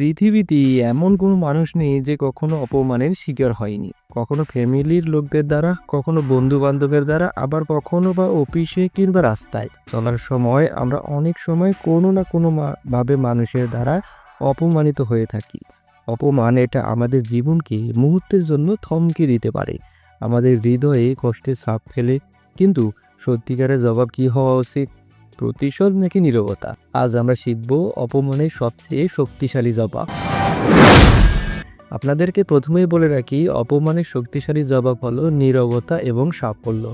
পৃথিবীতে এমন কোনো মানুষ নেই যে কখনো অপমানের শিকার হয়নি। কখনো ফ্যামিলির লোকদের দ্বারা, কখনো বন্ধু বান্ধবের দ্বারা, আবার কখনো বা অফিসে কিংবা রাস্তায়। চলার সময় আমরা অনেক সময় কোনো না কোনো ভাবে মানুষের দ্বারা অপমানিত হয়ে থাকি। অপমান এটা আমাদের জীবনকে মুহূর্তের জন্য থমকে দিতে পারে। আমাদের হৃদয়ে কষ্টে ছাপ ফেলে, কিন্তু সত্যিকারের জবাব কি হওয়া উচিত? প্রতিশোধ নাকি নীরবতা? আজ আমরা শিখব অপমানের সবচেয়ে শক্তিশালী জবাব। আপনাদেরকে প্রথমেই বলে রাখি, অপমানের শক্তিশালী জবাব হলো নীরবতা এবং সাফল্য।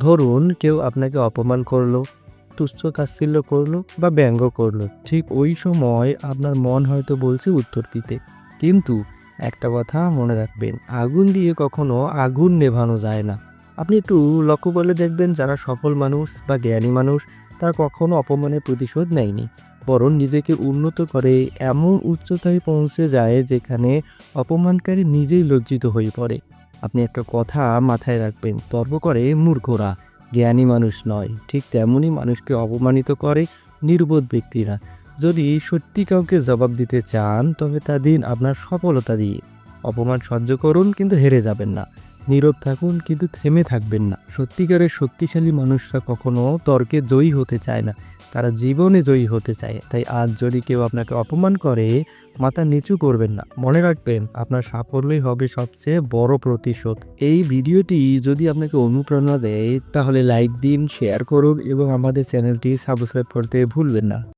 ধরুন, কেউ আপনাকে অপমান করল, তুচ্ছ তাচ্ছিল্য করল বা ব্যঙ্গ করল। ঠিক ওই সময় আপনার মন হয়তো বলছে উত্তর দিতে। কিন্তু একটা কথা মনে রাখবেন, আগুন দিয়ে কখনো আগুন নেভানো যায় না। আপনি একটু লক্ষ্য করলে দেখবেন যারা সফল মানুষ বা জ্ঞানী মানুষ, তারা কখনো অপমানের প্রতিশোধ নেয়নি। বরং নিজেকে উন্নত করে এমন উচ্চতায় পৌঁছে যায় যেখানে অপমানকারী নিজেই লজ্জিত হয়ে পড়ে। আপনি একটা কথা মাথায় রাখবেন, তর্ক করে মূর্খরা। জ্ঞানী মানুষ নয়, ঠিক তেমনই মানুষকে অপমানিত করে নির্বোধ ব্যক্তিরা। যদি সত্যি কাউকে জবাব দিতে চান, তবে তা দিন আপনার সফলতা দিয়ে। অপমান সহ্য করুন, কিন্তু হেরে যাবেন না। নীরব থাকুন, কিন্তু থেমে থাকবেন না। সত্যিকারের শক্তিশালী মানুষরা কখনো তর্কে জয়ী হতে চায় না। তারা জীবনে জয়ী হতে চায়। তাই আজ যদি কেউ আপনাকে অপমান করে, মাথা নিচু করবেন না। মনে রাখবেন, আপনার সাফল্যই হবে সবচেয়ে বড় প্রতিশোধ। এই ভিডিওটি যদি আপনাকে অনুপ্রেরণা দেয়, তাহলে লাইক দিন, শেয়ার করুন এবং আমাদের চ্যানেলটি সাবস্ক্রাইব করতে ভুলবেন না।